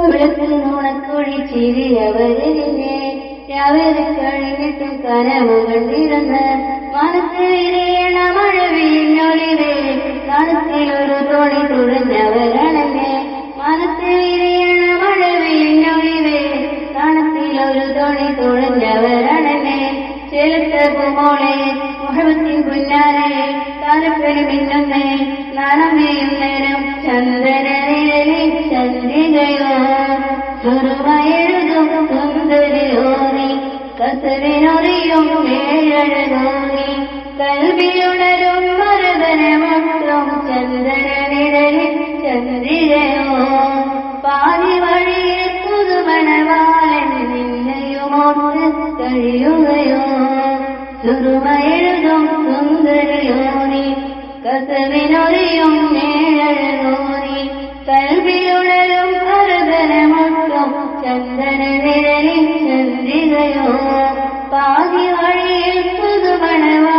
കവിളത്തിൽ നുണക്കുഴി ചിരിയവരിനെ രാവിലെ കഴിഞ്ഞിട്ടും കനവുകൾ നിറന്ന് മനസ്സിൽ വിരിയണ മഴ വീഞ്ഞൊലിവേ കണത്തിലൊരു തോണി തുഴഞ്ഞവരണങ്ങെ മനസ്സിൽ വിരിയണ മഴ വീഞ്ഞൊലിവേ കണത്തിലൊരു തോണി തുഴഞ്ഞവരണങ്ങെ പൂമോളെ മുഹമ്മത്തിൻ കുഞ്ഞാനെ താരപ്പണി മിന്നുന്നേ നേരം ചുരുമയെഴുതും സുന്ദരിയോറി കസവിനൊറിയും ഏഴഴകോറി കൽവിയുണരും മറുതനമൊട്ടും ചന്ദ്രനിഴലിൽ ചന്ദ്രികയോ പാതി വഴിയിൽ പുതുമണവാളൻ നിന്നെയുമോർത്ത് കഴിയുകയോ. ചുരുമയെഴുതും സുന്ദരിയോറി കസവിനൊറിയും ಎಂಬುದು ಬಣವ